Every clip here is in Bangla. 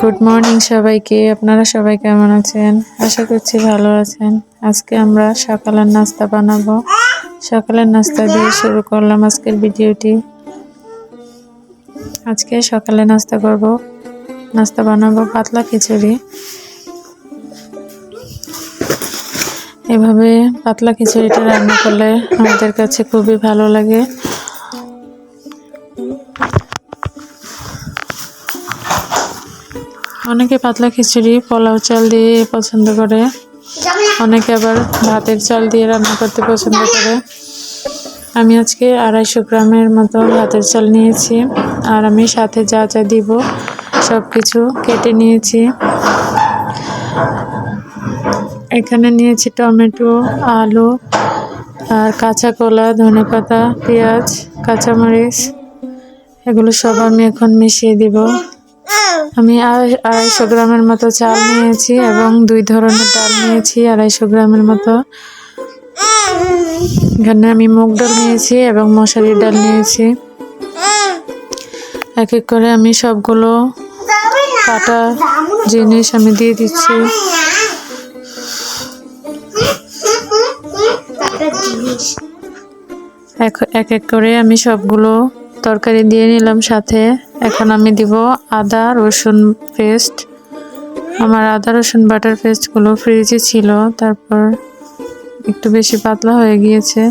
গুড মর্নিং সবাইকে। আপনারা সবাই কেমন আছেন? আশা করছি ভালো আছেন। আজকে আমরা সকালের নাস্তা বানাবো। সকালের নাস্তা দিয়ে শুরু করলাম আজকের ভিডিওটি। আজকে সকালে নাস্তা করব। নাস্তা বানাবো পাতলা খিচুড়ি। এভাবে পাতলা খিচুড়িটা রান্না করলে আমাদের কাছে খুবই ভালো লাগে। অনেকে পাতলা খিচুড়ি, পোলাও চাল দিয়ে পছন্দ করে। অনেকে আবার ভাতের চাল দিয়ে রান্না করতে পছন্দ করে। আমি আজকে আড়াইশো গ্রামের মতো ভাতের চাল নিয়েছি। আর আমি সাথে যা যা দিব সব কিছু কেটে নিয়েছি। এখানে নিয়েছি টমেটো, আলু, আর কাঁচা কলা, ধনে পাতা, পেঁয়াজ, কাঁচামরিচ। এগুলো সব আমি এখন মিশিয়ে দিব। আমি আড়াইশো গ্রামের মতো চাল নিয়েছি এবং দুই ধরনের ডাল নিয়েছি, আড়াইশো গ্রামের মতো। এখানে আমি মুগ ডাল নিয়েছি এবং মশারির ডাল নিয়েছি। এক এক করে আমি সবগুলো কাটা জিনিস আমি দিয়ে দিচ্ছি। এক এক এক করে আমি সবগুলো তরকারি দিয়ে নিলাম সাথে। এখন আমি দিব আদা, রসুন পেস্ট। আমার আদা, রসুন, বাটার পেস্টগুলো ফ্রিজে ছিল। তারপর একটু বেশি পাতলা হয়ে গিয়েছে।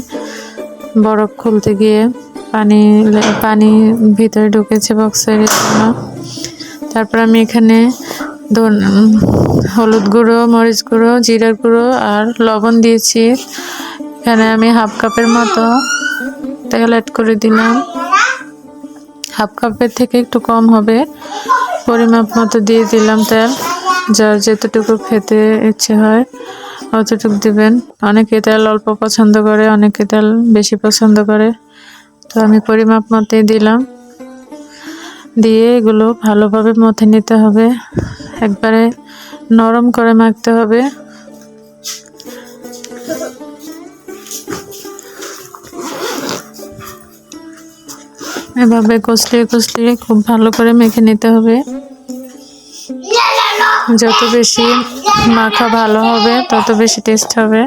বরফ খুলতে গিয়ে পানি পানি ভিতরে ঢুকেছে বক্সের জন্য। তারপর আমি এখানে হলুদ গুঁড়ো, মরিচ গুঁড়ো, জিরার গুঁড়ো আর লবণ দিয়েছি। এখানে আমি হাফ কাপের মতো তেল অ্যাড করে দিলাম। হাফ কাপের থেকে একটু কম হবে। পরিমাপ মতো দিয়ে দিলাম তেল। যার যতটুকু খেতে ইচ্ছে হয় অতটুকু দিবেন। অনেকে তেল অল্প পছন্দ করে, অনেকে তেল বেশি পছন্দ করে। তো আমি পরিমাপ মতোই দিলাম। দিয়ে এগুলো ভালোভাবে মথে নিতে হবে। একবারে নরম করে মাখতে হবে। এভাবে কষলিয়ে কষলিয়ে খুব ভালো করে মেখে নিতে হবে। যত বেশি মাখা ভালো হবে, তত বেশি টেস্ট হবে।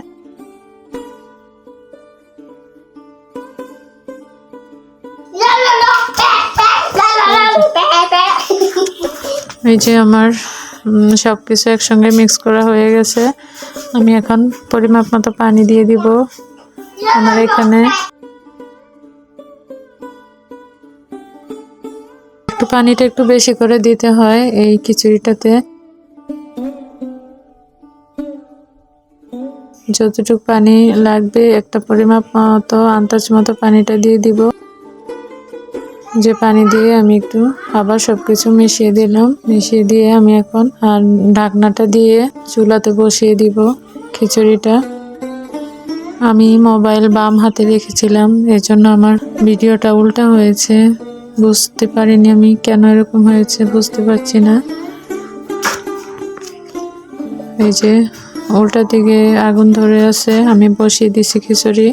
এই যে আমার সব কিছু একসঙ্গে মিক্স করা হয়ে গেছে। আমি এখন পরিমাপ মতো পানি দিয়ে দিব। আমার এখানে পানিটা একটু বেশি করে দিতে হয় এই খিচুড়িটাতে। যতটুকু পানি লাগবে, একটা পরিমাপ মতো, আন্দাজ মতো পানিটা দিয়ে দিব। যে পানি দিয়ে আমি একটু আবার সব কিছু মিশিয়ে দিলাম, মিশিয়ে দিয়ে আমি এখন আর ঢাকনাটা দিয়ে চুলাতে বসিয়ে দিব খিচুড়িটা। আমি মোবাইল বাম হাতে রেখেছিলাম, এজন্য আমার ভিডিওটা উল্টা হয়েছে। বুঝতে পারিনি আমি কেন এরকম হয়েছে, বুঝতে পারছি না। এই যে, উল্টা দিকে আগুন ধরে আছে, আমি বসিয়ে দিছি খিচুড়ি।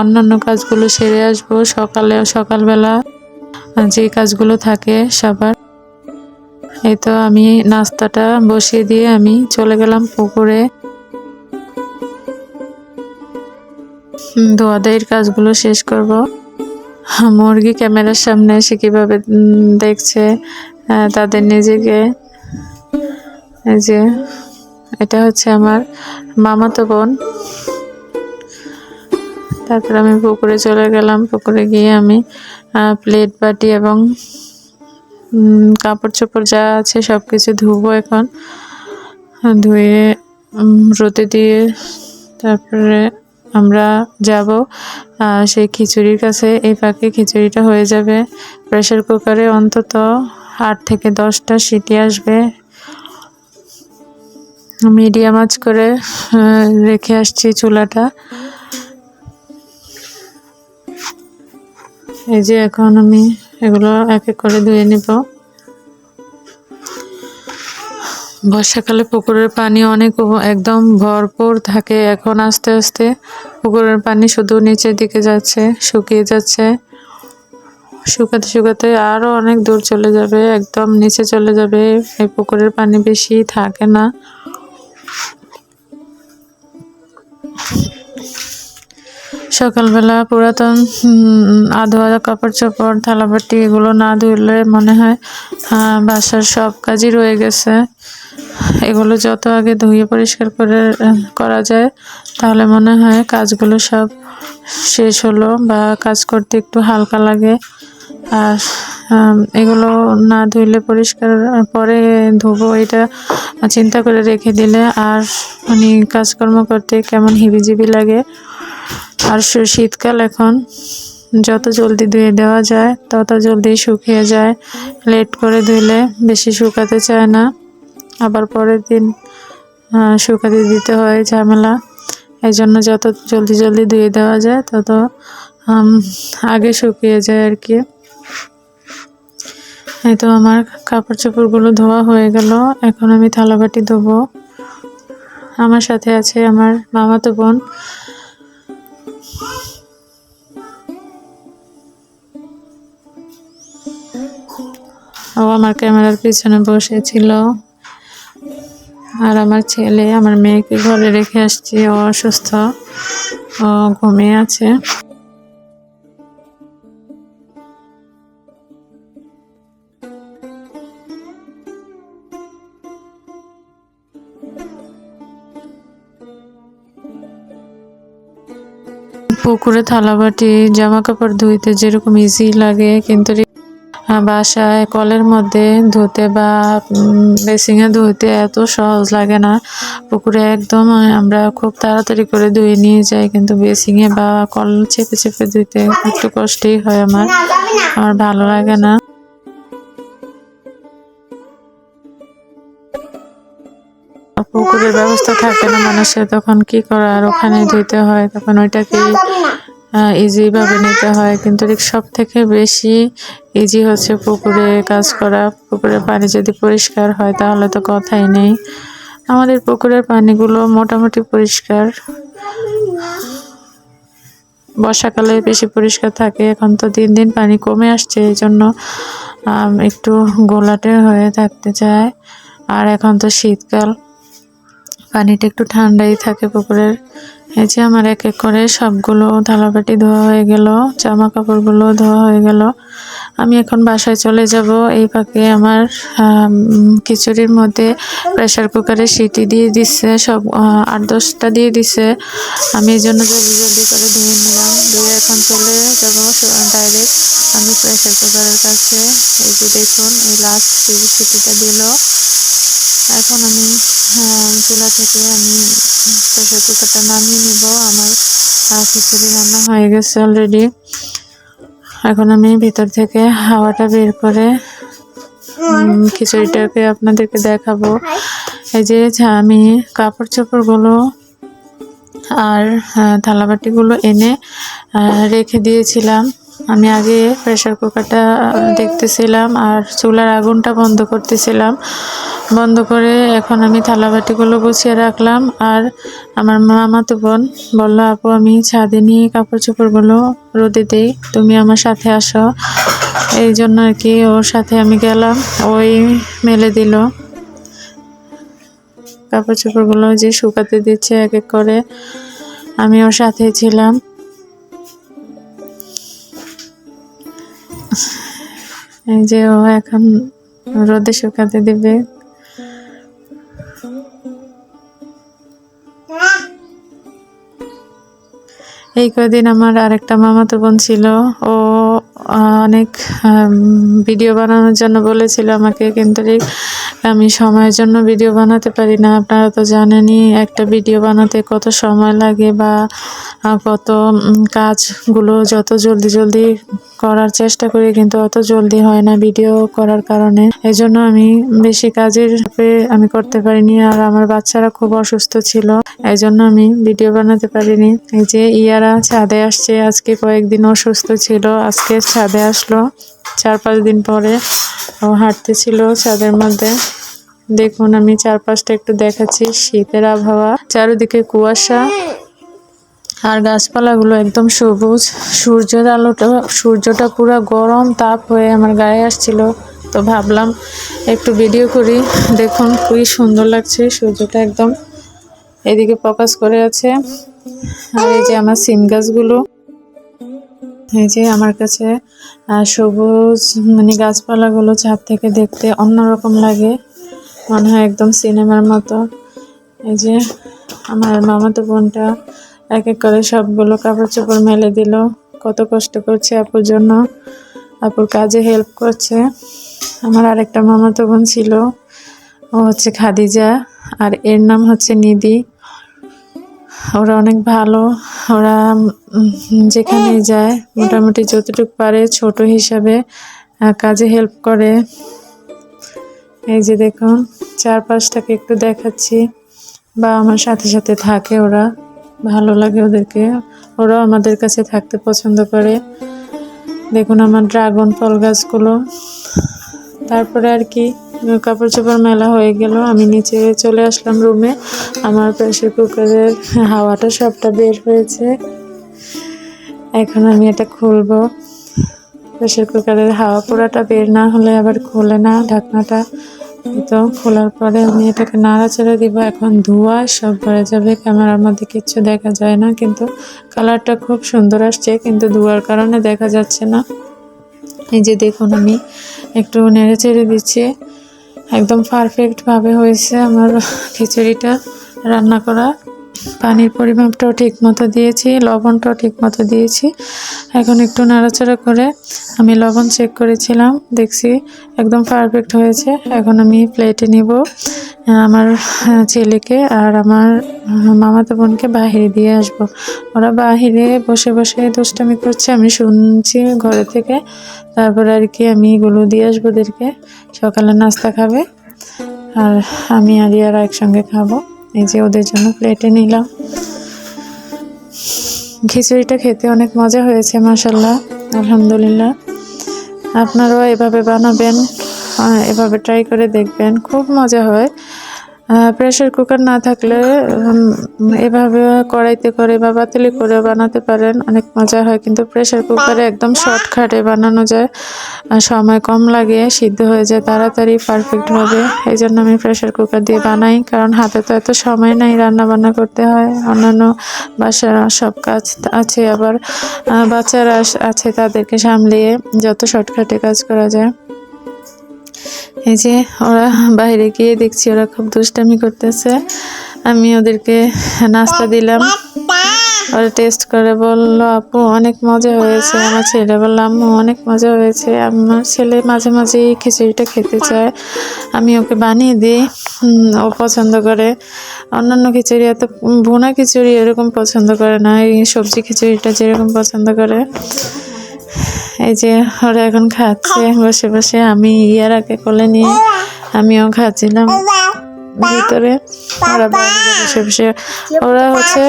অন্যান্য কাজগুলো সেরে আসব, সকালে, সকালবেলা যে কাজগুলো থাকে সবার। এই তো আমি নাস্তাটা বসিয়ে দিয়ে আমি চলে গেলাম পুকুরে। ধোয়াধাইয়ের কাজগুলো শেষ করব। মুরগি ক্যামেরার সামনে এসে কীভাবে দেখছে তাদের নিজেকে। যে, এটা হচ্ছে আমার মামাতো বোন। তারপর আমি পুকুরে চলে গেলাম। পুকুরে গিয়ে আমি প্লেট বাটি এবং কাপড় চোপড় যা আছে সব কিছু ধুবো এখন। ধুয়ে রোদে দিয়ে তারপরে আমরা যাব। সেই খিচুড়ির কাছে এই ফাঁকে খিচুড়িটা হয়ে যাবে। প্রেশার কুকারে অন্তত আট থেকে দশটা সিটি আসবে। মিডিয়াম আঁচ করে রেখে আসছি চুলাটা। এই যে এখন আমি এগুলো এক এক করে ধুয়ে নিব। বর্ষাকালে পুকুরের পানি অনেক একদম ভরপুর থাকে। এখন আস্তে আস্তে পুকুরের পানি শুধু নিচের দিকে যাচ্ছে, শুকিয়ে যাচ্ছে। শুকাতে শুকাতে আরও অনেক দূর চলে যাবে, একদম নিচে চলে যাবে। এই পুকুরের পানি বেশি থাকে না। সকালবেলা পুরাতন আধোয়া কাপড় চোপড় থালাবাটি এগুলো না ধুলে মনে হয় বাসার সব কাজই রয়ে গেছে। এগুলো যত আগে ধুয়ে পরিষ্কার করে করা যায়, তাহলে মনে হয় কাজগুলো সব শেষ হলো বা কাজ করতে একটু হালকা লাগে। আর এগুলো না ধুইলে পরিষ্কার পরে ধুবো, এটা চিন্তা করে রেখে দিলে আর মানে কাজকর্ম করতে কেমন হিবিজিবি লাগে আর শীতকাল এখন যত জলদি ধুয়ে দেওয়া যায়, তত জলদি শুকিয়ে যায়। লেট করে ধুইলে বেশি শুকাতে চায় না। আবার পরের দিন শুকাতে দিতে হয় ঝামেলা। এই জন্য যত জলদি জলদি ধুয়ে দেওয়া যায়, তত আগে শুকিয়ে যায় আর কি। এই তো আমার কাপড় চোপড়গুলো ধোয়া হয়ে গেল। এখন আমি থালাবাটি ধোবো। আমার সাথে আছে আমার মামাতো বোন। ও আমার ক্যামেরার পিছনে বসেছিল। আর আমার ছেলে, আমার মেয়েকে ঘরে রেখে আসছি, ও অসুস্থ, ও ঘুমিয়ে আছে। পুকুরে থালা বাটি জামা কাপড় ধুইতে যেরকম ইজি লাগে, কিন্তু বাসায় কলের মধ্যে ধুতে বা বেসিংয়ে ধুইতে এত সহজ লাগে না। পুকুরে একদম আমরা খুব তাড়াতাড়ি করে ধুয়ে নিয়ে যাই, কিন্তু বেসিংয়ে বা কল চেপে চেপে ধুইতে একটু কষ্টই হয় আমার। আমার ভালো লাগে না। পুকুরের ব্যবস্থা থাকে না মানুষের, তখন কি আর ওখানে ধুইতে হয়, তখন ওইটাকে ইজিভাবে নিতে হয়। কিন্তু সব থেকে বেশি ইজি হচ্ছে পুকুরে কাজ করা। পুকুরের পানি যদি পরিষ্কার হয়, তাহলে তো কথাই নেই। আমাদের পুকুরের পানিগুলো মোটামুটি পরিষ্কার। বর্ষাকালে বেশি পরিষ্কার থাকে, এখন তো দিন দিন পানি কমে আসছে, এই জন্য একটু গোলাটে হয়ে থাকতে চায়। আর এখন তো শীতকাল। পানিটা একটু ঠান্ডাই থাকে পুকুরের। এই যে আমার এক এক করে সবগুলো থালাবাটি ধোয়া হয়ে গেল জামা কাপড়গুলো ধোয়া হয়ে গেল। আমি এখন বাসায় চলে যাব। এই ফাঁকে আমার খিচুড়ির মধ্যে প্রেশার কুকারে সিটি দিয়ে দিচ্ছে সব আট দশটা দিয়ে দিচ্ছে আমি এই জন্য জলদি জলদি করে ধুয়ে নিলাম। ধুয়ে এখন চলে যাব ডাইরেক্ট আমি প্রেসার কুকারের কাছে। এই যে দেখুন, এই লাস্ট সিটিটা দিল। এখন আমি আহ, চুলা থেকে আমি প্রেসার কুকারটা নামিয়ে নিব। আমার খিচুড়ি রান্না হয়ে গেছে অলরেডি এখন আমি ভিতর থেকে হাওয়াটা বের করে খিচুড়িটাকে আপনাদেরকে দেখাবো। এই যে আমি কাপড় চোপড়গুলো আর থালাবাটিগুলো এনে রেখে দিয়েছিলাম। আমি আগে প্রেশার কুকারটা দেখতেছিলাম আর চুলার আগুনটা বন্ধ করতেছিলাম। বন্ধ করে এখন আমি থালাবাটিগুলো গুছিয়ে রাখলাম আর আমার মামাতো বোন বলল, আপু, আমি ছাদে নিয়ে কাপড় চোপড়গুলো রোদে দিই, তুমি আমার সাথে আসো। এই জন্য আর কি ওর সাথে আমি গেলাম, ওই মেলে দিল। কাপড় চোপড়গুলো যে শুকাতে দিচ্ছে এক এক করে। আমি ওর সাথে ছিলাম। এই যে ও এখন রোদে শুকাতে দিবে। এই কদিন আমার আরেকটা মামাতো বোন ছিল। ও অনেক ভিডিও বানানোর জন্য বলেছিল আমাকে, কিন্তু আমি সময়ের জন্য ভিডিও বানাতে পারি না। আপনারা তো জানেনই, একটা ভিডিও বানাতে কত সময় লাগে বা কত কাজগুলো যত জলদি জলদি করার চেষ্টা করি, কিন্তু অত জলদি হয় না ভিডিও করার কারণে। এই জন্য আমি বেশি কাজের আমি করতে পারিনি, আর আমার বাচ্চারা খুব অসুস্থ ছিল এই জন্য আমি ভিডিও বানাতে পারিনি। এই যে ইয়ারা ছাদে আসছে, আজকে কয়েকদিন অসুস্থ ছিল, আজকে ছাদে আসলো। চার পাঁচ দিন পরে ও হাঁটতেছিল ছাদের মধ্যে। দেখুন, আমি চারপাশটা একটু দেখাচ্ছি। শীতের আবহাওয়া, চারিদিকে কুয়াশা আর গাছপালাগুলো একদম সবুজ। সূর্যের আলোটা, সূর্যটা পুরো গরম তাপ হয়ে আমার গায়ে আসছিল। তো ভাবলাম একটু ভিডিও করি। দেখুন, খুবই সুন্দর লাগছে। সূর্যটা একদম এদিকে ফোকাস করে আছে। আর এই যে আমার সিম গাছগুলো। এই যে আমার কাছে সবুজ মানে গাছপালাগুলো ছাদ থেকে দেখতে অন্যরকম লাগে। মনে হয় একদম সিনেমার মতো। এই যে আমার মামাতো বোনটা এক এক করে সবগুলো কাপড় চোপড় মেলে দিল। কত কষ্ট করছে আপুর জন্য। আপুর কাজে হেল্প করছে। আমার আরেকটা মামাতো বোন ছিল। ও হচ্ছে খাদিজা আর এর নাম হচ্ছে নিধি। ওরা অনেক ভালো। ওরা উম, যেখানেই যায় মোটামুটি যতটুকু পারে ছোট হিসাবে কাজে হেল্প করে। এই যে দেখুন চারপাশটাকে একটু দেখাচ্ছি। বা আমার সাথে সাথে থাকে ওরা। ভালো লাগে ওদেরকে। ওরাও আমাদের কাছে থাকতে পছন্দ করে। দেখুন আমার ড্রাগন ফল গাছগুলো। তারপরে আর কি কাপড় চোপড় মেলা হয়ে গেল। আমি নিচে চলে আসলাম রুমে। আমার প্রেশার কুকারের হাওয়াটা সবটা বের হয়েছে। এখন আমি এটা খুলবো। প্রেশার কুকারের হাওয়া পুরাটা বের না হলে আবার খোলে না ঢাকনাটা। তো খোলার পরে আমি এটাকে নাড়াচাড়া দিব। এখন ধোঁয়া সব ভরে যাবে। ক্যামেরার মধ্যে কিচ্ছু দেখা যায় না, কিন্তু কালারটা খুব সুন্দর আসছে, কিন্তু ধোয়ার কারণে দেখা যাচ্ছে না। এই যে দেখুন, আমি একটু নেড়ে চেড়ে দিচ্ছি। একদম পারফেক্টভাবে হয়েছে আমার খিচুড়িটা রান্না করা। পানির পরিমাপটাও ঠিক মতো দিয়েছি, লবণটাও ঠিক মতো দিয়েছি। এখন একটু নাড়াচাড়া করে আমি লবণ চেক করেছিলাম, দেখছি একদম পারফেক্ট হয়েছে। এখন আমি প্লেটে নিব। আমার ছেলেকে আর আমার মামাতো বোনকে বাহিরে দিয়ে আসব। ওরা বাহিরে বসে বসে দুষ্টামি করছে, আমি শুনছি ঘরে থেকে। তারপরে আর কি আমি এগুলো দিয়ে আসব ওদেরকে। সকালে নাস্তা খাবে, আর আমি আর ইয়ারা একসঙ্গে খাব। এই যে ওদের জন্য প্লেটে নিলাম। খিচুড়িটা খেতে অনেক মজা হয়েছে মাসাল্লাহ আলহামদুলিল্লাহ। আপনারাও এভাবে বানাবেন এভাবে ট্রাই করে দেখবেন, খুব মজা হয়। প্রেশার কুকার না থাকলে এভাবে কড়াইতে করে বা পাতিলে করে বানাতে পারেন। অনেক মজা হয়, কিন্তু প্রেশার কুকারে একদম শর্টকাটে বানানো যায়। সময় কম লাগে, সিদ্ধ হয়ে যায় তাড়াতাড়ি পারফেক্টভাবে এই জন্য আমি প্রেশার কুকার দিয়ে বানাই, কারণ হাতে তো এত সময় নাই রান্না বান্না করতে হয়। অন্যান্য বাসার সব কাজ আছে, আবার বাচ্চারা আছে তাদেরকে সামলিয়ে যত শর্টকাটে কাজ করা যায়। এই যে ওরা বাইরে গিয়ে দেখছি ওরা খুব দুষ্টামি করতেছে। আমি ওদেরকে নাস্তা দিলাম। ওরা টেস্ট করে বলল, আপু, অনেক মজা হয়েছে। আমার ছেলে বলল, আম্মু, অনেক মজা হয়েছে। আমার ছেলে মাঝে মাঝে খিচুড়িটা খেতে চায়। আমি ওকে বানিয়ে দিই ও পছন্দ করে। অন্যান্য খিচুড়ি, এত ভুনা খিচুড়ি এরকম পছন্দ করে না। এই সবজি খিচুড়িটা যেরকম পছন্দ করে। এই যে ওরা এখন খাচ্ছে, বসে বসে আমি ইয়ারাকে কোলে নিয়ে আমিও খাচ্ছিলাম। ভিতরে ওরা বসে বসে, ওরা হচ্ছে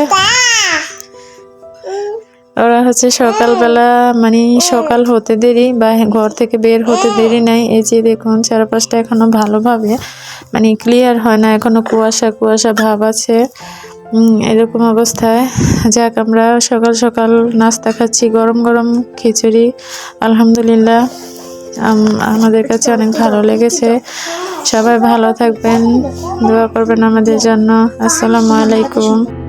ওরা হচ্ছে সকালবেলা মানে সকাল হতে দেরি বা ঘর থেকে বের হতে দেরি নাই। এই যে দেখুন চারপাশটা এখনও ভালোভাবে মানে ক্লিয়ার হয় না, এখনও কুয়াশা কুয়াশা ভাব আছে। এরকম অবস্থায়। যাক, আমরা সকাল সকাল নাস্তা খাচ্ছি, গরম গরম খিচুড়ি। আলহামদুলিল্লাহ আমাদের কাছে অনেক ভালো লেগেছে। সবাই ভালো থাকবেন, দোয়া করবেন আমাদের জন্য। আসসালামু আলাইকুম।